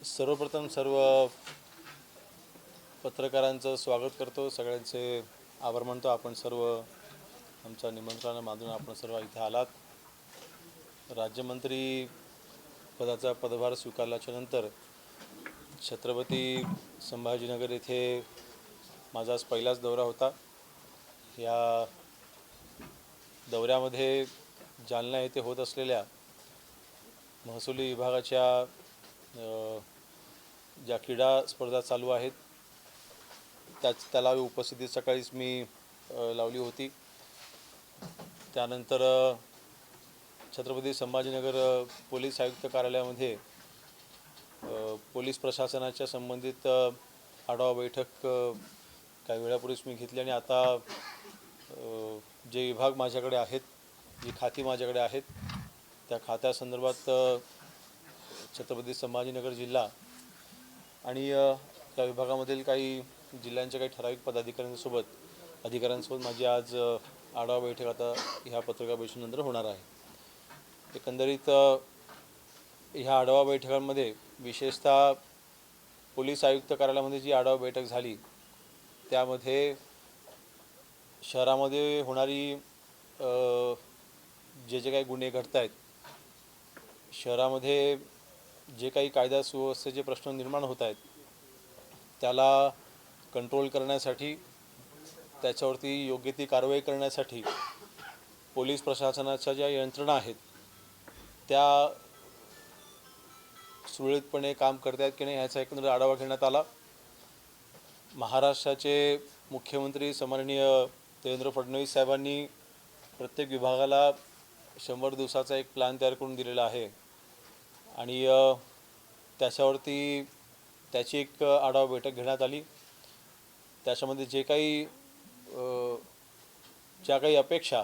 सर्वप्रथम सर्व पत्रकारांचं स्वागत करतो. सगळ्यांचे आभार मानतो. आपण सर्व आमच्या निमंत्रणानं मानून आपण सर्व इथे आलात. राज्यमंत्री पदाचा पदभार स्वीकारल्याच्या नंतर छत्रपती संभाजीनगर येथे माझा आज पहिलाच दौरा होता. या दौऱ्यामध्ये जालना येथे होत असलेल्या महसुली विभागाच्या ज्या क्रीडा स्पर्धा चालू आहेत त्याच त्याला उपस्थिती सकाळीच मी लावली होती. त्यानंतर छत्रपती संभाजीनगर पोलीस आयुक्त कार्यालयामध्ये पोलीस प्रशासनाच्या संबंधित आढावा बैठक काही वेळापूर्वीच मी घेतली आणि आता जे विभाग माझ्याकडे आहेत जी खाती माझ्याकडे आहेत त्या खात्यासंदर्भात छत्रपती संभाजीनगर जिल्हा आणि या त्या विभागामधील काही जिल्ह्यांच्या काही ठराविक पदाधिकाऱ्यांसोबत अधिकाऱ्यांसोबत माझी आज आढावा बैठक आता ह्या पत्रकार परिषदेनंतर होणार आहे. एकंदरीत ह्या आढावा बैठकांमध्ये विशेषतः पोलीस आयुक्त कार्यालयामध्ये जी आढावा बैठक झाली त्यामध्ये शहरामध्ये होणारी जे जे काही गुन्हे घडत आहेत शहरामध्ये जे काही कायदा सुव्यवस्थेचे प्रश्न निर्माण होत आहेत त्याला कंट्रोल करण्यासाठी त्याच्यावरती योग्य ती कारवाई करण्यासाठी पोलीस प्रशासनाच्या ज्या यंत्रणा आहेत त्या सुरळीतपणे काम करत आहेत की नाही ह्याचा एकंदर आढावा घेण्यात आला. महाराष्ट्राचे मुख्यमंत्री सन्माननीय देवेंद्र फडणवीस साहेबांनी प्रत्येक विभागाला शंभर दिवसाचा एक प्लॅन तयार करून दिलेला आहे. आणि त्याच्यावरती त्याची एक आढावा बैठक घेण्यात आली. त्याच्यामध्ये जे काही ज्या काही अपेक्षा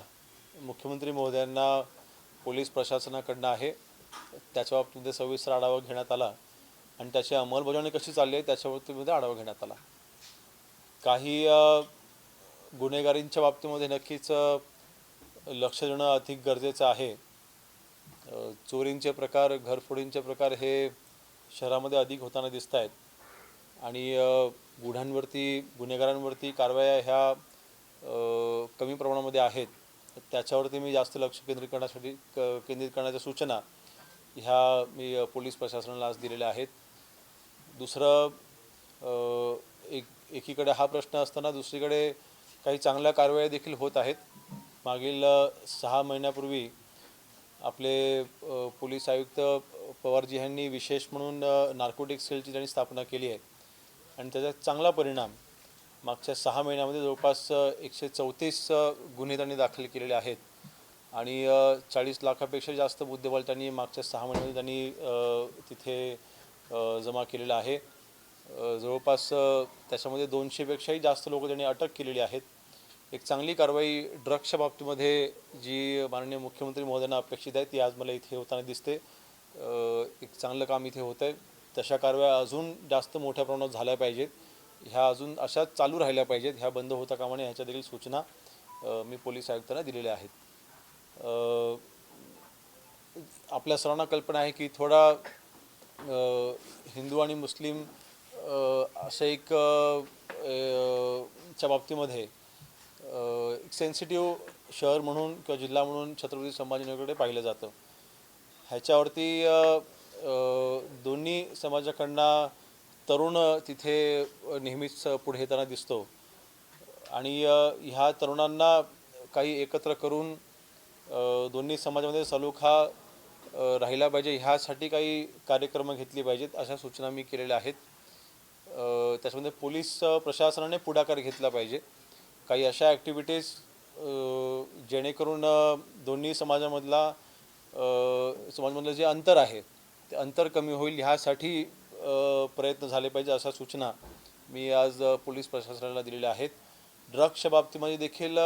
मुख्यमंत्री महोदयांना पोलीस प्रशासनाकडनं आहे त्याच्या बाबतीमध्ये सविस्तर आढावा घेण्यात आला आणि त्याची अंमलबजावणी कशी चालली आहे त्याच्यावरतीमध्ये आढावा घेण्यात आला. काही गुन्हेगारींच्या बाबतीमध्ये नक्कीच लक्ष देणं अधिक गरजेचं आहे. चोरींचे प्रकार घरफोडींचे प्रकार हे शहरामध्ये अधिक होताना दिसत आहेत आणि अ, गुन्ह्यांवरती गुन्हेगारांवरती कारवाया ह्या कमी प्रमाणामध्ये आहेत. त्याच्यावरती मी जास्त लक्ष केंद्रित करण्यासाठी क- केंद्रित करण्याच्या सूचना ह्या मी पोलीस प्रशासनाला आज दिलेल्या आहेत. दुसरं एक एकीकडे हा प्रश्न असताना दुसरीकडे काही चांगल्या कारवाया देखील होत आहेत. मागील सहा महिन्यापूर्वी आपले पोलीस आयुक्त पवारजी यांनी विशेष म्हणून नार्कोटिक सेलची त्यांनी स्थापना केली आहे. आणि त्याचा चांगला परिणाम मागच्या सहा महिन्यामध्ये जवळपास एकशे चौतीस गुन्हे त्यांनी दाखल केलेले आहेत. आणि चाळीस लाखापेक्षा जास्त मुद्देमाल त्यांनी मागच्या सहा महिन्यामध्ये त्यांनी तिथे जमा केलेला आहे. जवळपास त्याच्यामध्ये दोनशेपेक्षाही जास्त लोक त्यांनी अटक केलेली आहेत. एक चांगली कारवाई ड्रग्सच्या बाबतीमध्ये जी माननीय मुख्यमंत्री महोदयांना अपेक्षित आहे ती आज मला इथे होताना दिसते. एक चांगलं काम इथे होतं आहे तशा कारवाया अजून जास्त मोठ्या प्रमाणात झाल्या पाहिजेत. ह्या अजून अशा चालू राहिल्या पाहिजेत. ह्या बंद होता कामा नये ह्याच्या देखील सूचना मी पोलीस आयुक्तांना दिलेल्या आहेत. आपल्या सर्वांना कल्पना आहे की थोडा हिंदू आणि मुस्लिम असं एक च्या बाबतीमध्ये एक सेन्सिटिव्ह शहर म्हणून किंवा जिल्हा म्हणून छत्रपती संभाजीनगरकडे पाहिलं जातं. ह्याच्यावरती दोन्ही समाजाकडनं तरुण तिथे नेहमीच पुढे येताना दिसतो. आणि ह्या तरुणांना काही एकत्र करून दोन्ही समाजामध्ये सलोखा राहिला पाहिजे. ह्यासाठी काही कार्यक्रम घेतली पाहिजेत अशा सूचना मी केलेल्या आहेत. त्याच्यामध्ये पोलीस प्रशासनाने पुढाकार घेतला पाहिजे. काही अशा ॲक्टिव्हिटीज जेणेकरून दोन्ही समाजामधला अ, समाजामधलं जे अंतर आहे ते अंतर कमी होईल ह्यासाठी प्रयत्न झाले पाहिजे अशा सूचना मी आज पोलीस प्रशासनाला दिलेल्या आहेत. ड्रग्सच्या बाबतीमध्ये देखील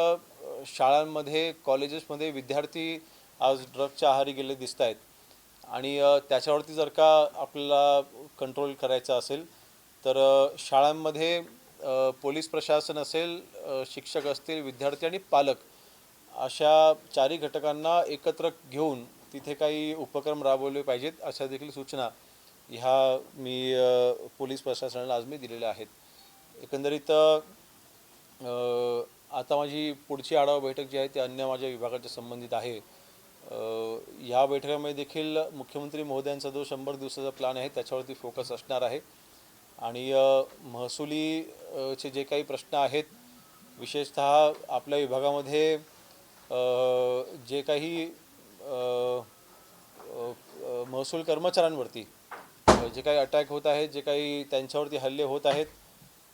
शाळांमध्ये कॉलेजेसमध्ये विद्यार्थी आज ड्रग्सच्या आहारी गेले दिसत आहेत. आणि त्याच्यावरती जर का आपल्याला कंट्रोल करायचा असेल तर शाळांमध्ये पोलीस प्रशासन असेल शिक्षक असतील विद्यार्थी आणि पालक अशा चारही घटकांना एकत्र घेऊन तिथे काही उपक्रम राबवले पाहिजेत अशा देखील सूचना ह्या मी पोलीस प्रशासनाला आज मी दिलेल्या आहेत. एकंदरीत आता माझी पुढची आढावा बैठक जी आहे ती अन्य माझ्या विभागाच्या संबंधित आहे. ह्या बैठकामध्ये देखील मुख्यमंत्री महोदयांचा जो शंभर दिवसाचा प्लॅन आहे त्याच्यावरती फोकस असणार आहे. आणि महसुली चे जे काही प्रश्न आहेत विशेषतः आपल्या विभागामध्ये जे काही महसूल कर्मचाऱ्यांवरती जे काही अटॅक होत आहेत जे काही त्यांच्यावरती हल्ले होत आहेत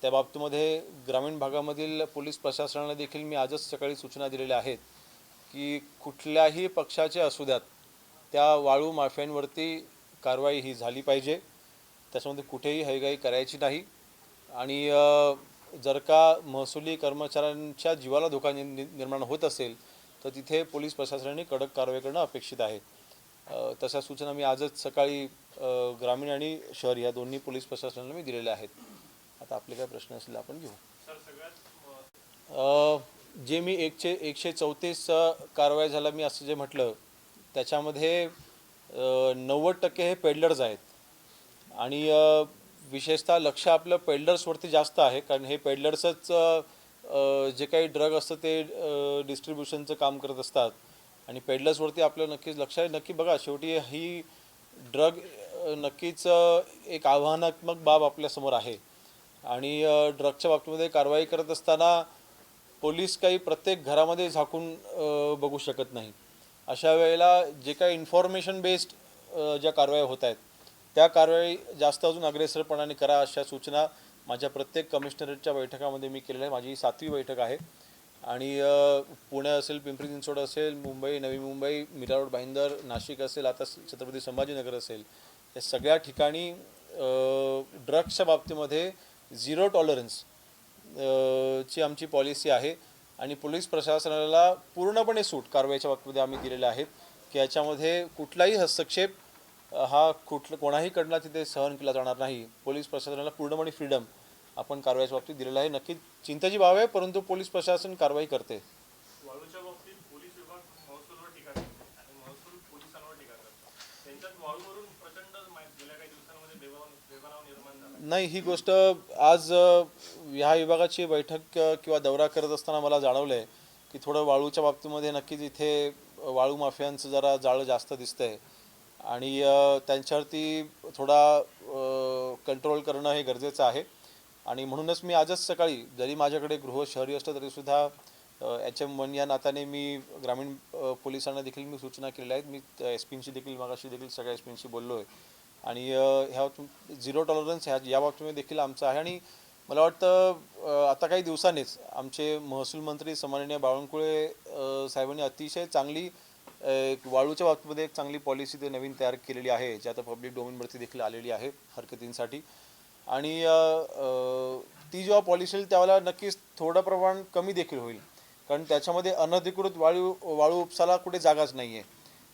त्या बाबतीमध्ये ग्रामीण भागामधील पोलीस प्रशासनाला देखील मी आजच सकाळी सूचना दिलेल्या आहेत की कुठल्याही पक्षाचे असू द्यात त्या वाळू माफियांवरती कारवाई ही झाली पाहिजे. त्याच्यामध्ये कुठेही हयगाई करायची नाही. आणि जर का महसुली कर्मचाऱ्यांच्या जीवाला धोका नि- निर्माण होत असेल तर तिथे पोलीस प्रशासनाने कडक कारवाई करणं अपेक्षित आहे. तशा सूचना मी आजच सकाळी ग्रामीण आणि शहर या दोन्ही पोलीस प्रशासनाला मी दिलेल्या आहेत. आता आपले काय प्रश्न असतील आपण घेऊ. जे मी एकशे एकशे चौतीस कारवाई झाला मी असं जे म्हटलं त्याच्यामध्ये नव्वद टक्के हे पेडलर्स आहेत. आणि विशेषतः लक्ष आपलं पेडलर्सवरती जास्त आहे कारण हे पेडलर्सच जे काही ड्रग असतं ते डिस्ट्रीब्युशनचं काम करत असतात. आणि पेडलर्सवरती आपलं नक्कीच लक्ष आहे. नक्की बघा शेवटी ही ड्रग नक्कीच एक आव्हानात्मक बाब आपल्यासमोर आहे. आणि ड्रगच्या बाबतीमध्ये कारवाई करत असताना पोलीस काही प्रत्येक घरामध्ये झाकून बघू शकत नाही. अशा वेळेला जे काही इन्फॉर्मेशन बेस्ड ज्या कारवाई होत आहेत त्या कारवाई जास्त अजून अग्रेसरपणाने करा अशा सूचना माझ्या प्रत्येक कमिशनरेटच्या बैठकामध्ये मी केलेल्या आहे माझी सातवी बैठक आहे. आणि पुणे असेल पिंपरी चिंचवड असेल मुंबई नवी मुंबई मीरा रोड भाईंदर नाशिक असेल आता छत्रपती संभाजीनगर असेल या सगळ्या ठिकाणी ड्रग्सच्या बाबतीमध्ये झिरो टॉलरन्स ची आमची पॉलिसी आहे. आणि पोलीस प्रशासनाला पूर्णपणे सूट कारवाईच्या बाबतीमध्ये आम्ही दिलेल्या आहेत की याच्यामध्ये कुठलाही हस्तक्षेप हा कुठलं कोणाहीकडनं तिथे सहन केला जाणार नाही. पोलीस प्रशासनाला पूर्णपणे फ्रीडम आपण कारवाईच्या बाबतीत दिलेलं आहे. नक्की चिंतेची बाब आहे परंतु पोलीस प्रशासन कारवाई करते. नाही ही गोष्ट आज ह्या विभागाची बैठक किंवा दौरा करत असताना मला जाणवलं आहे की थोडं वाळूच्या बाबतीमध्ये नक्कीच इथे वाळू माफियांचं जरा जाळं जास्त दिसतंय. आणि त्यांच्यावरती थोडा कंट्रोल करणं हे गरजेचं आहे. आणि म्हणूनच मी आजच सकाळी जरी माझ्याकडे गृह शहरी असलं तरीसुद्धा एच एम वन या नात्याने मी ग्रामीण पोलिसांना देखील मी सूचना केलेल्या आहेत. मी एस पींशी देखील मागाशी देखील सगळ्या एस पींशी बोललो आहे आणि ह्या झिरो टॉलरन्स ह्या या बाबतीमध्ये देखील आमचं आहे. आणि मला वाटतं आता काही दिवसांनीच आमचे महसूल मंत्री सन्माननीय बावनकुळे साहेबांनी अतिशय चांगली वाळूच्या बाबतीमध्ये एक चांगली पॉलिसी ते नवीन तयार केलेली आहे जी आता पब्लिक डोमेनवरती देखील आलेली आहे हरकतींसाठी. आणि ती जेव्हा पॉलिसी येईल त्यावेळेला नक्कीच थोडं प्रमाण कमी देखील होईल. कारण त्याच्यामध्ये अनधिकृत वाळू वाळू उपसाला कुठे जागाच नाही आहे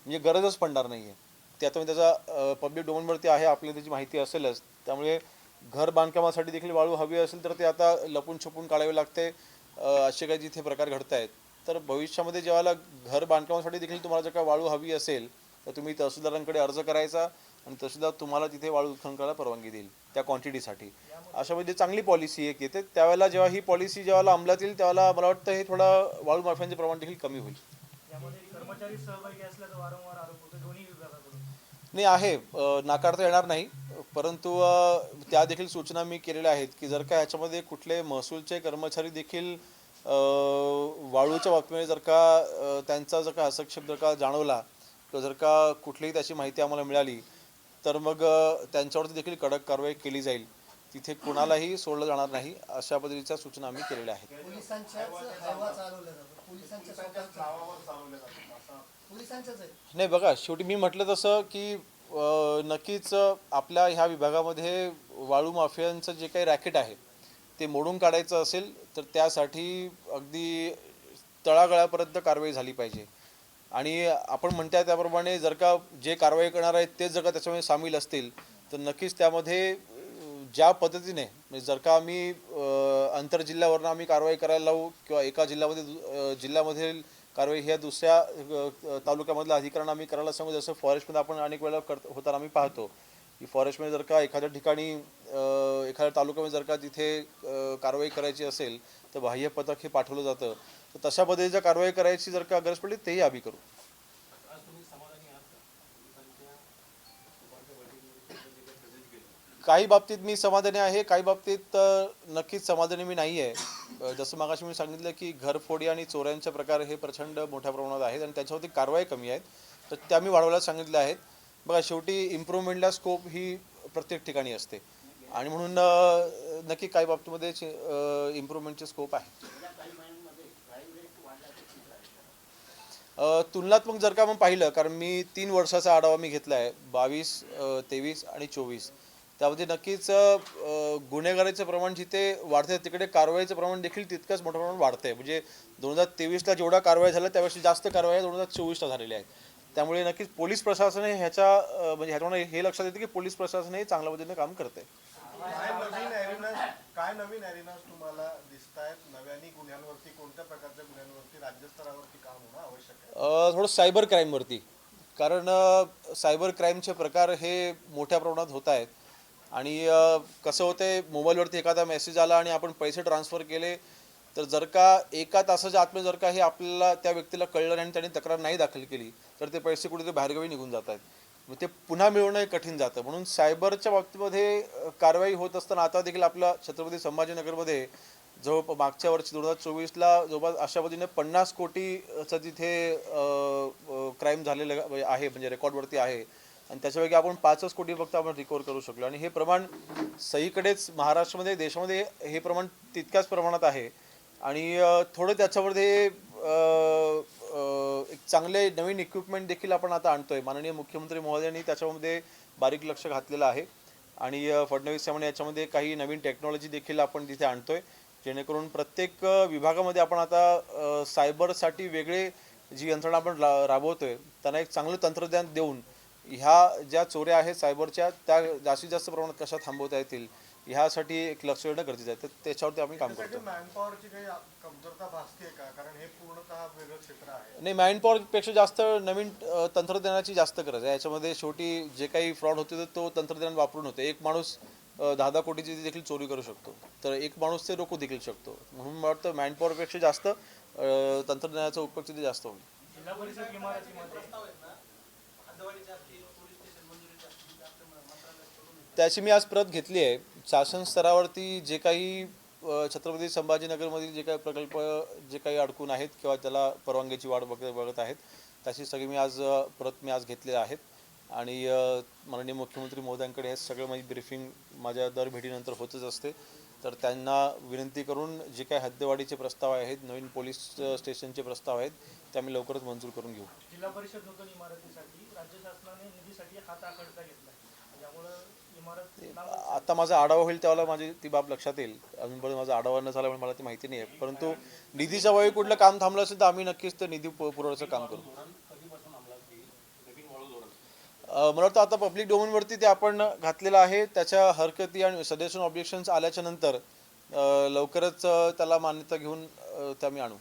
म्हणजे गरजच पडणार नाही आहे ते आता मी त्याचा पब्लिक डोमेनवरती आहे आपल्याला त्याची माहिती असेलच. त्यामुळे घर बांधकामासाठी देखील वाळू हवी असेल तर ते आता लपून छपून काढावे लागते असे काही जिथे प्रकार घडत आहेत तर भविष्यामध्ये जेव्हा घर बांधकामासाठी देखील तुम्हाला जर का वाळू हवी असेल तर तुम्ही तहसीलदारांकडे अर्ज करायचा आणि तहसीलदार तुम्हाला तिथे वाळू उत्खनन करायला परवानगी देईल त्या क्वांटिटीसाठी अशा म्हणजे चांगली पॉलिसी एक येते. त्यावेळेला जेव्हा ही पॉलिसी जेव्हा अंमलात येईल त्यावेळेला मला वाटतं हे थोडं वाळू माफियांचे प्रमाण देखील कमी होईल. नाही आहे. नाकारता येणार नाही. परंतु त्या देखील सूचना मी केलेल्या आहेत की जर का ह्याच्यामध्ये कुठले महसूलचे कर्मचारी देखील वाळूच्या बाबतीमध्ये जर का त्यांचा जर का हस्तक्षेप जर का जाणवला किंवा जर का कुठलीही त्याची माहिती आम्हाला मिळाली तर मग त्यांच्यावरती देखील कडक कारवाई केली जाईल. तिथे कुणालाही सोडलं जाणार नाही अशा पद्धतीच्या सूचना आम्ही केलेल्या आहेत. नाही बघा शेवटी मी म्हटलं तसं की नक्कीच आपल्या ह्या विभागामध्ये वाळू माफियांचं जे काही रॅकेट आहे ते मोडून काढायचं असेल तर त्यासाठी अगदी तळागळापर्यंत कारवाई झाली पाहिजे. आणि आपण म्हणताय त्याप्रमाणे जर का जे कारवाई करणार आहेत तेच जर का त्याच्यामध्ये सामील असतील तर नक्कीच त्यामध्ये ज्या पद्धतीने म्हणजे जर का आम्ही आंतरजिल्ह्यावरनं आम्ही कारवाई करायला लावू किंवा एका जिल्ह्यामध्ये दु- जिल्ह्यामधील कारवाई ह्या दुसऱ्या तालुक्यामधल्या अधिकाऱ्यांना आम्ही करायला सांगू. जसं फॉरेस्टमध्ये आपण अनेक वेळा करत होताना आम्ही पाहतो. की फॉरेस्टमध्ये जर का एखाद्या ठिकाणी एखाद्या तालुक्यामध्ये जर का तिथे कारवाई करायची असेल तर बाह्य पथक हे पाठवलं जातं. तर तशा पद्धतीच्या कारवाई करायची जर का गरज पडली तेही आम्ही करू. काही बाबतीत मी समाधानी आहे काही बाबतीत नक्कीच समाधानी मी नाही आहे. जसं मागाशी मी सांगितलं की घरफोडी आणि चोऱ्यांचे प्रकार हे प्रचंड मोठ्या प्रमाणात आहेत आणि त्याच्यावरती कारवाई कमी आहेत. तर त्या मी वाढवायला सांगितल्या आहेत. बघा शेवटी इम्प्रूव्हमेंटला स्कोप ही प्रत्येक ठिकाणी असते. आणि म्हणून नक्की काही बाबतीमध्ये इम्प्रूव्हमेंटचे स्कोप आहे. तुलनात्मक जर का मग पाहिलं कारण मी तीन वर्षाचा आढावा मी घेतला आहे बावीस तेवीस आणि चोवीस. त्यामध्ये नक्कीच गुन्हेगारीचं प्रमाण जिथे वाढते तिकडे कारवाईचं प्रमाण देखील तितकंच मोठ्या प्रमाणात वाढतंय. म्हणजे दोन हजार तेवीसला जेवढा कारवाई झाला त्यापेक्षा जास्त कारवाया दोन हजार चोवीसला झालेल्या आहेत. त्यामुळे नक्कीच पोलीस प्रशासन हे ह्याच्या म्हणजे ह्याच्यामुळे हे लक्षात येतं की पोलीस प्रशासन हे चांगल्या पद्धतीने काम करते काय नवीन तुम्हाला दिसत आहेत नव्याने गुन्ह्यांवरती कोणत्या प्रकारच्या गुन्ह्यांवरती राज्यस्तरावरती काम होणं आवश्यक आहे? थोडं सायबर क्राईमवरती कारण सायबर क्राईमचे प्रकार हे मोठ्या प्रमाणात होत आहेत. आणि कसं होतंय मोबाईलवरती एखादा मेसेज आला आणि आपण पैसे ट्रान्सफर केले तर जर का एका तासाच्या आतमध्ये जर का हे आपल्याला त्या व्यक्तीला कळलं नाही आणि त्याने तक्रार नाही दाखल केली तर ते पैसे कुठेतरी बाहेरगावी निघून जात आहेत. मग ते पुन्हा मिळवणं हे कठीण जातं. म्हणून सायबरच्या बाबतीमध्ये कारवाई होत असताना आता देखील आपला छत्रपती संभाजीनगरमध्ये जवळ मागच्या वर्षी दोन हजार चोवीसला जवळपास अशा पद्धतीने पन्नास कोटीचं तिथे क्राईम झालेलं आहे म्हणजे रेकॉर्डवरती आहे. आणि त्याच्यापैकी आपण पाचच कोटी फक्त आपण रिकवर करू शकलो. आणि हे प्रमाण सईकडेच महाराष्ट्रामध्ये देशामध्ये हे प्रमाण तितक्याच प्रमाणात आहे. आणि थोडं त्याच्यामध्ये एक चांगले नवीन इक्विपमेंट देखील आपण आता आणतोय. माननीय मुख्यमंत्री महोदयांनी त्याच्यामध्ये बारीक लक्ष घातलेलं आहे. आणि फडणवीस साहेबांनी याच्यामध्ये काही नवीन टेक्नॉलॉजी देखील आपण तिथे आणतोय. जेणेकरून प्रत्येक विभागामध्ये आपण आता सायबरसाठी वेगळे जी यंत्रणा आपण रा राबवतोय त्यांना एक चांगलं तंत्रज्ञान देऊन ह्या ज्या चोऱ्या आहेत सायबरच्या त्या जास्तीत जास्त प्रमाणात कशा थांबवता येतील? ह्यासाठी एक लक्ष देणं गरजेचं आहे. तर त्याच्यावरती आम्ही काम करतो. मॅनपॉवरची काही कमतरता भासते का? कारण हे पूर्णतः वेगळं क्षेत्र आहे. नाही मॅनपॉवरपेक्षा जास्त नवीन तंत्रज्ञानाची जास्त गरज आहे. याच्यामध्ये शेवटी जे काही फ्रॉड होते तर तो तंत्रज्ञान वापरून होते. एक माणूस दहा दहा कोटीची देखील चोरी करू शकतो. तर एक माणूस ते रोखू देखील शकतो. म्हणून मला वाटतं मॅनपॉवरपेक्षा जास्त तंत्रज्ञानाचा उपयोग तिथे जास्त होईल. जिल्हा परिषद इमारतीमध्ये त्याची मी आज प्रत घेतली आहे. शासन स्तरावरती जे काही छत्रपती संभाजीनगरमधील जे काही प्रकल्प जे काही अडकून आहेत किंवा त्याला परवानगीची वाट बघत बघत आहेत त्याची सगळी मी आज परत प्रत मी आज घेतले आहेत. आणि माननीय मुख्यमंत्री महोदयांकडे हे सगळं माझी ब्रीफिंग माझ्या दर भेटीनंतर होतच असते. तर त्यांना विनंती करून जे काही हद्दवाढीचे प्रस्ताव आहेत नवीन पोलीस स्टेशनचे प्रस्ताव आहेत ते आम्ही लवकरच मंजूर करून घेऊ. जिल्हा परिषद नूतन इमारतीसाठी राज्य शासनाने निधीसाठी हात आखडता घेतला. त्यामुळं आता माझा आढावा होईल त्यावेळेला माझी ती बाब लक्षात येईल. अजूनपर्यंत माझा आढावा न झाल्यामुळे मला ती माहिती नाही आहे परंतु निधीच्या वेळी कुठलं काम थांबलं असेल तर आम्ही नक्कीच ते निधी पुरवण्याचं काम करू. मला वाटतं आता पब्लिक डोमेनवरती ते आपण घातलेलं आहे. त्याच्या हरकती आणि सजेशन ऑब्जेक्शन्स आल्याच्यानंतर लवकरच त्याला मान्यता घेऊन ते आम्ही आणू.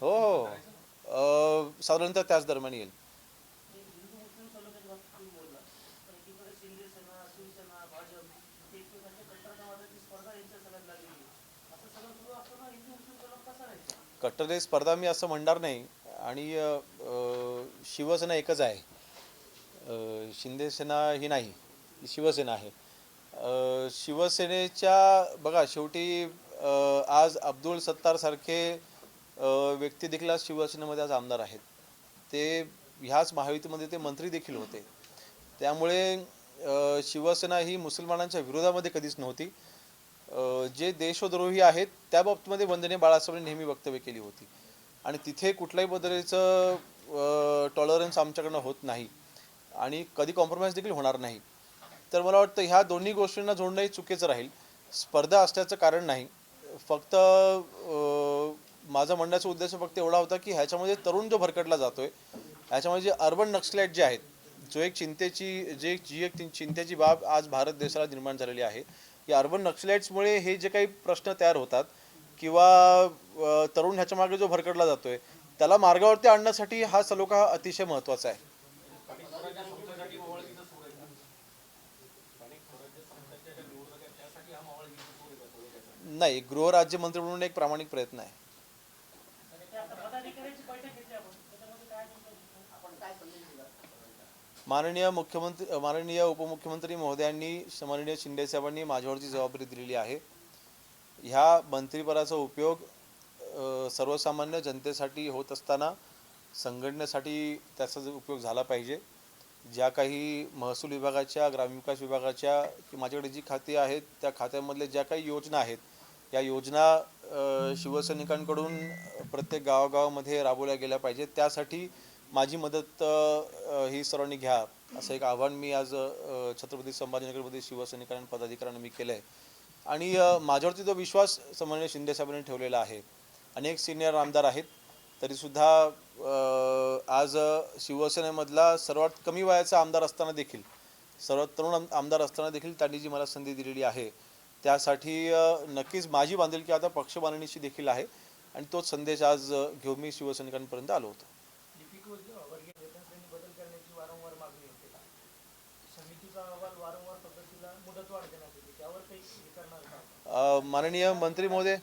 हो हो. साधारणतः त्याच दरम्यान येईल हिंदू मुस्लिम सलोख्याच्या बाबतीत तुम्ही बोलला पण एकीकडे शिंदे सेना शिवसेना भाजप हे एकमेकांच्या कट्टरतावादाची स्पर्धा यांच्या सगळ्यात लागलेली आहे असं सगळं सुरू असताना हिंदू मुस्लिम सलोख कसा राहायचा स्पर्धा मी असं म्हणणार नाही. आणि शिवसेना एकच आहे. शिंदेसेना ही नाही. ही शिवसेना आहे. शिवसेनेच्या बघा शेवटी आज अब्दुल सत्तारसारखे व्यक्ती देखील आज शिवसेनेमध्ये आज आमदार आहेत. ते ह्याच महायुतीमध्ये ते मंत्री देखील होते. त्यामुळे शिवसेना ही मुसलमानांच्या विरोधामध्ये कधीच नव्हती. जे देशद्रोही आहेत त्या बाबतीमध्ये वंदने बाळासाहेबांनी नेहमी वक्तव्य केली होती. आणि तिथे कुठल्याही बदलीचं टॉलरन्स आमच्याकडनं होत नाही. आणि कधी कॉम्प्रोमाइज देखील होणार नाही. तर मला वाटतं ह्या दोन्ही गोष्टींना जोडणंही चुकीचं राहील. स्पर्धा असल्याचं कारण नाही. फक्त माझा म्हणण्याचा उद्देश फक्त एवढा होता की ह्याच्यामध्ये तरुण जो भरकटला जातोय ह्याच्यामध्ये जे अर्बन नक्सलाइट जे आहेत जो एक चिंतेची जे जी एक चिंतेची बाब आज भारत देशाला निर्माण झालेली आहे या अर्बन नक्षलाईट्समुळे हे जे काही प्रश्न तयार होतात किंवा तरुण ह्याच्या मागे जो भरकडला जातोय त्याला मार्गावरती आणण्यासाठी हा सलोखा अतिशय महत्त्वाचा आहे. नाही गृहराज्य मंत्री म्हणून एक प्रामाणिक प्रयत्न आहे. माननीय मुख्यमंत्री माननीय उपमुख्यमंत्री महोदयांनी माननीय शिंदे साहेबांनी माझ्यावरची जबाबदारी दिलेली आहे. ह्या मंत्रिपदाचा उपयोग सर्वसामान्य जनतेसाठी होत असताना संघटनेसाठी त्याचा उपयोग झाला पाहिजे. ज्या काही महसूल विभागाच्या ग्रामविकास विभागाच्या की माझ्याकडे जी खाती आहेत त्या खात्यामधल्या ज्या काही योजना आहेत या योजना शिवसैनिकांकडून प्रत्येक गावागावामध्ये राबवल्या गेल्या पाहिजेत. त्यासाठी माझी मदत ही सर्वांनी घ्या. असं एक आव्हान मी आज छत्रपती संभाजीनगरमध्ये शिवसैनिकांना पदाधिकाऱ्यांना मी केलं आहे आणि माझ्यावरती जो विश्वास सन्माननीय शिंदे साहेबांनी ठेवलेला आहे अनेक सिनियर आमदार आहेत तरीसुद्धा आज शिवसेनेमधला सर्वात कमी वयाचा आमदार असताना देखील सर्वात तरुण आम- आमदार असताना देखील त्यांनी जी मला संधी दिलेली आहे त्यासाठी नक्कीच माझी बांधिलकी आता पक्ष बांधणीची देखील आहे. आणि तोच संदेश आज घेऊन मी शिवसैनिकांपर्यंत आलो होतो. माननीय मंत्री महोदय.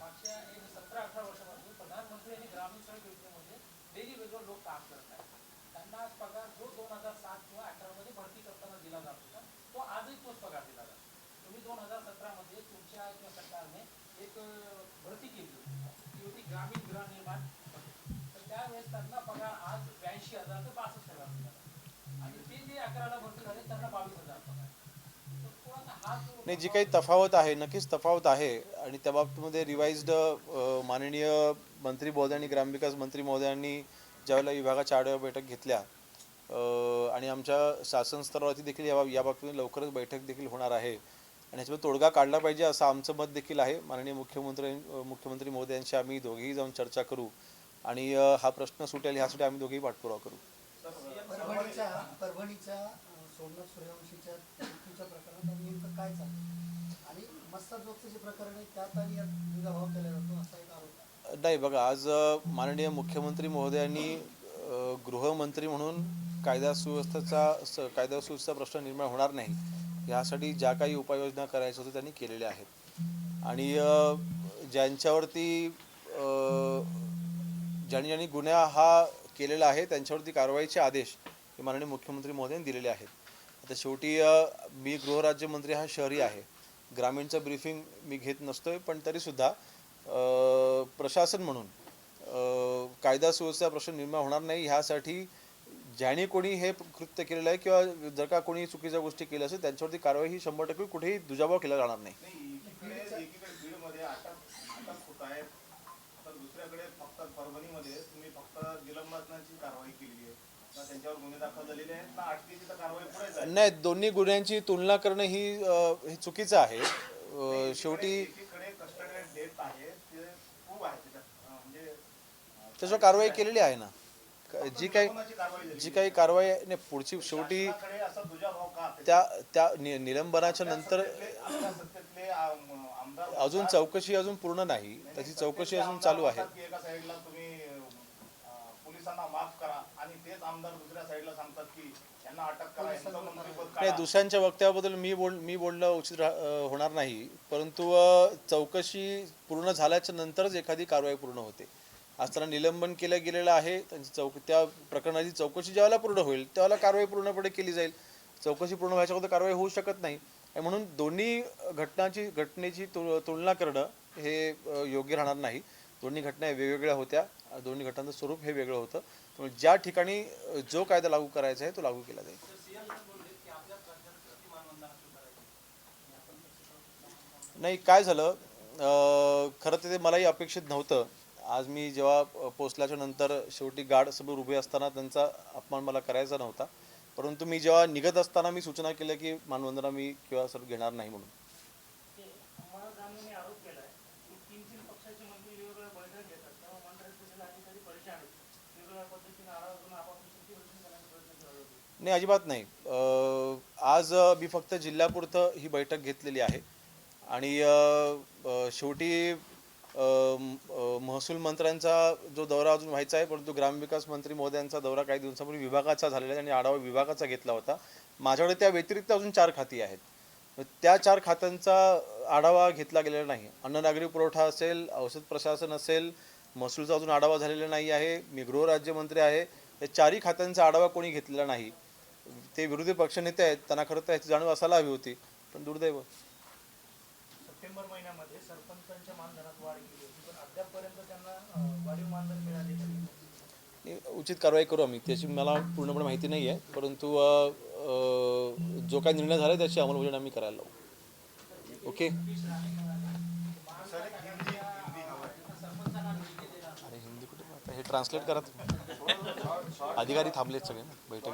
मागच्या एक सतरा अठरा वर्षापासून प्रधानमंत्री आणि ग्रामीण सडक योजनेमध्ये वेगवेगळे लोक काम करत आहेत. त्यांना आज पगार जो दोन हजार सात किंवा अठरा मध्ये भरती करताना दिला जात होता तो आजही तोच पगार दिला जातो. तुम्ही दोन हजार सतरा मध्ये तुमच्या किंवा सरकारने एक अं, भरती केली होती. ती होती ग्रामीण गृहनिर्माण पथक. तर त्यावेळेस त्यांना पगार आज ब्याऐंशी हजार ते बासष्ट हजार नाही जी काही तफावत आहे नक्कीच तफावत आहे आणि त्या बाबतीमध्ये रिवाइज्ड माननीय मंत्री महोदय आणि ग्रामविकास मंत्री महोदयांनी ज्यावेळेला विभागाच्या आढावा बैठक घेतल्या आणि आमच्या शासन स्तरावरती देखील या या बाबतीत लवकरच बैठक देखील होणार आहे. आणि ह्याच्यावर तोडगा काढला पाहिजे असं आमचं मत देखील आहे. माननीय मुख्यमंत्री मुख्यमंत्री महोदयांशी आम्ही दोघेही जाऊन चर्चा करू आणि हा प्रश्न सुटेल ह्यासाठी आम्ही दोघेही पाठपुरावा करू. परभणीच्या परभणीच्या सोमनाथ सूर्यवंशीच्या मृत्यूच्या प्रकरणात आणि नेमकं काय चाललं आणि प्रकरण आहे त्यात आणि यात दुजाभाव केला जातो असा एक आरोप नाही बघा आज माननीय मुख्यमंत्री महोदयांनी गृहमंत्री म्हणून कायदा सुव्यवस्थेचा कायदा सुव्यवस्थेचा प्रश्न निर्माण होणार नाही यासाठी ज्या काही उपाययोजना करायच्या होत्या त्यांनी केलेल्या आहेत. आणि ज्यांच्यावरती ज्यांनी ज्यांनी गुन्हा हा केलेलं आहे त्यांच्यावरती कारवाईचे आदेश हे माननीय मुख्यमंत्री महोदयांनी दिलेले आहेत. आता शेवटी मी गृहराज्यमंत्री हा शहरी आहे. ग्रामीणचं ब्रीफिंग मी घेत नसतोय पण तरीसुद्धा प्रशासन म्हणून कायदा सुव्यवस्था प्रश्न निर्माण होणार नाही ह्यासाठी ज्याने कोणी हे कृत्य केलेलं आहे किंवा जर का कोणी चुकीच्या गोष्टी केल्या असेल त्यांच्यावरती कारवाई ही शंभर टक्के कुठेही दुजाभाव केला जाणार नाही नाही एकीकडे एकीकडे बीडमध्ये अटक अटक होत आहेत तर दुसऱ्याकडे फक्त परभणीमध्ये तुम्ही फक्त निलंबनाची कारवाई केली आहे. नाही दोन्ही गुन्ह्यांची तुलना करणं ही हे चुकीचं आहे. शेवटी म्हणजे त्याच्यावर कारवाई केलेली आहे ना? जी काही जी काही कारवाई नाही पुढची शेवटी त्या त्या निलंबनाच्या नंतर अजून चौकशी अजून पूर्ण नाही. त्याची चौकशी अजून चालू आहे म्हणतात की एका साईडला तुम्ही अं, पोलिसांना माफ करा आणि तेच आमदार दुसऱ्या साईडला सांगतात की यांना अटक करा यांचं मंत्रिपद नाही काढा. दुसऱ्यांच्या वक्तव्याबद्दल मी बोल मी बोलणं उचित रा- अ, होणार नाही. परंतु अ, चौकशी पूर्ण झाल्याच्या नंतरच एखादी कारवाई पूर्ण होते. आज त्यांना निलंबन केलं गेलेलं आहे. त्यांची चौक त्या प्रकरणाची चौकशी ज्यावेळेला पूर्ण होईल त्यावेळेला कारवाई पूर्णपणे केली जाईल. चौकशी पूर्ण व्हायच्या अगोदर कारवाई होऊ शकत नाही. आणि म्हणून दोन्ही घटनाची घटनेची तुल- तुलना करणं हे अ, योग्य राहणार नाही. दोन्ही घटना वेगवेगळ्या होत्या. दोन्ही घटनांचं स्वरूप हे वेगळं होतं. त्यामुळे ज्या ठिकाणी जो कायदा लागू करायचा आहे तो लागू केला जाईल. नाही काय झालं खरं तर ते मलाही अपेक्षित नव्हतं. आज मी जेव्हा पोचल्याच्या नंतर शेवटी गार्ड समोर उभे असताना त्यांचा अपमान मला करायचा नव्हता. परंतु मी जेव्हा निघत असताना मी सूचना केल्या की मानवंदना मी किंवा सर घेणार नाही म्हणून ते मला जाणून आरोप केलाय की तीन तीन पक्षाचे मंत्री वेगवेगळ्या बैठक घेतात तेव्हा मंडळ स्पेशल अधिकारी परेशान आहेत वेगवेगळ्या पद्धतीने आराधून आपापली शक्ती प्रदर्शन करण्याचा प्रयत्न करत होते नाही अजिबात नाही. आज मी फक्त जिल्ह्यापुरतं ही बैठक घेतलेली आहे. आणि शेवटी महसूल मंत्र्यांचा जो दौरा अजून व्हायचा आहे परंतु ग्रामविकास मंत्री महोदयांचा दौरा काही दिवसापूर्वी विभागाचा झालेला आहे आणि आढावा विभागाचा घेतला होता. माझ्याकडे त्या व्यतिरिक्त अजून चार खाती आहेत. त्या चार खात्यांचा आढावा घेतला गेलेला नाही. अन्न नागरी पुरवठा असेल औषध प्रशासन असेल महसूलचा अजून आढावा झालेला नाही आहे मी गृहराज्यमंत्री आहे या चारही खात्यांचा आढावा कोणी घेतलेला नाही. ते विरोधी पक्षनेते आहेत त्यांना खरं तर याची जाणीव असायला हवी होती. पण दुर्दैव. सप्टेंबर महिन्यामध्ये सरपंचांच्या मानधनात वाढ केली होती पण अद्यापपर्यंत त्यांना वाढीव मानधन आणि उचित कारवाई करू आम्ही त्याची मला पूर्णपणे माहिती नाही आहे परंतु जो काही निर्णय झाला त्याची अंमलबजावणी आम्ही करायला लावू. ओके? अरे हिंदी कुठे? आता हे ट्रान्सलेट करा. अधिकारी थांबलेत सगळे ना बैठक.